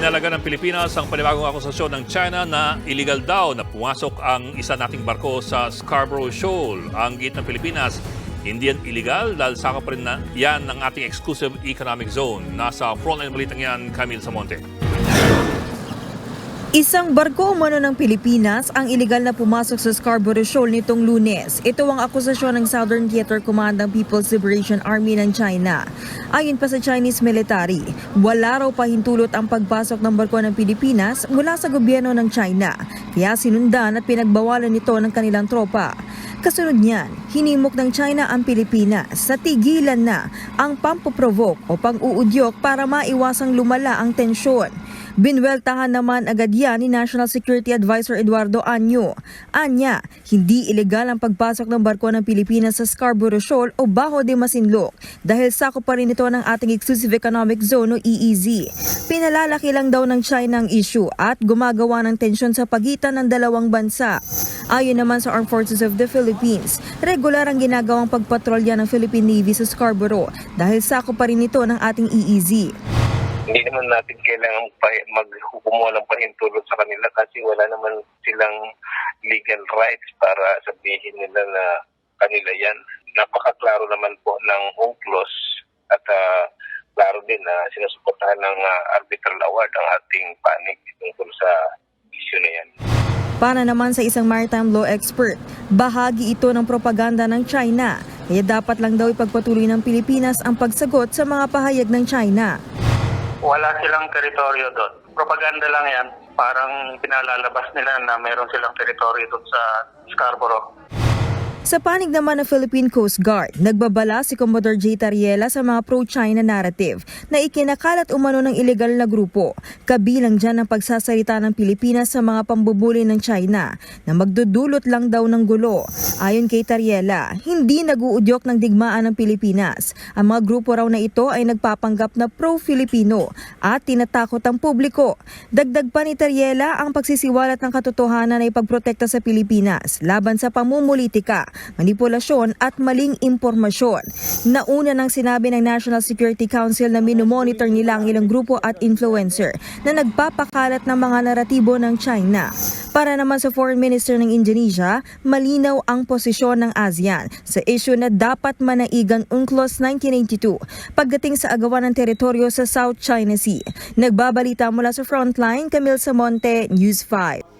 Pinalaga ng Pilipinas ang panibagong akusasyon ng China na illegal daw na pumasok ang isa nating barko sa Scarborough Shoal. Ang git ng Pilipinas, hindi yan illegal dahil sakop rin na yan ng ating exclusive economic zone. Nasa frontline balitang yan, Camille Samonte. Isang barko umano ng Pilipinas ang iligal na pumasok sa Scarborough Shoal nitong lunes. Ito ang akusasyon ng Southern Theater Command ng People's Liberation Army ng China. Ayon pa sa Chinese military, wala raw pahintulot ang pagpasok ng barko ng Pilipinas mula sa gobyerno ng China. Kaya sinundan at pinagbawalan nito ng kanilang tropa. Kasunod niyan, hinimok ng China ang Pilipinas sa tigilan na ang pampoprovoke o pang-uudyok para maiwasang lumala ang tensyon. Binweltahan naman agad yan ni National Security Advisor Eduardo Anyo. Anya, hindi ilegal ang pagpasok ng barko ng Pilipinas sa Scarborough Shoal o Bajo de Masinloc dahil sakop pa rin ito ng ating Exclusive Economic Zone o EEZ. Pinalalaki lang daw ng China ang issue at gumagawa ng tensyon sa pagitan ng dalawang bansa. Ayon naman sa Armed Forces of the Philippines, regular ang ginagawang pagpatrolya ng Philippine Navy sa Scarborough dahil sakop pa rin ito ng ating EEZ. Hindi naman natin kailangan magkumuha ng pahintulot sa kanila kasi wala naman silang legal rights para sabihin nila na kanila yan. Napakaklaro naman po ng UNCLOS at ah, klaro din na sinusuportahan ng ah, arbitral award ang ating panig tungkol sa issue na yan. Para naman sa isang maritime law expert, bahagi ito ng propaganda ng China. Kaya dapat lang daw ipagpatuloy ng Pilipinas ang pagsagot sa mga pahayag ng China. Wala silang teritoryo doon. Propaganda lang yan. Parang pinalalabas nila na meron silang teritoryo doon sa Scarborough. Sa panig naman ng Philippine Coast Guard, nagbabala si Commodore J. Tariela sa mga pro-China narrative na ikinakalat umano ng ilegal na grupo. Kabilang dyan ang pagsasalita ng Pilipinas sa mga pambubuli ng China na magdudulot lang daw ng gulo. Ayon kay Tariela, hindi naguudyok ng digmaan ng Pilipinas. Ang mga grupo raw na ito ay nagpapanggap na pro-Filipino at tinatakot ang publiko. Dagdag pa ni Tariela ang pagsisiwalat ng katotohanan ay pagprotekta sa Pilipinas laban sa pamumulitika, manipulasyon at maling impormasyon. Nauna nang sinabi ng National Security Council na minomonitor nila ang ilang grupo at influencer na nagpapakalat ng mga naratibo ng China. Para naman sa Foreign Minister ng Indonesia, malinaw ang posisyon ng ASEAN sa issue na dapat manaigan UNCLOS 1982 pagdating sa agawan ng teritoryo sa South China Sea. Nagbabalita mula sa Frontline, Camille Samonte, News 5.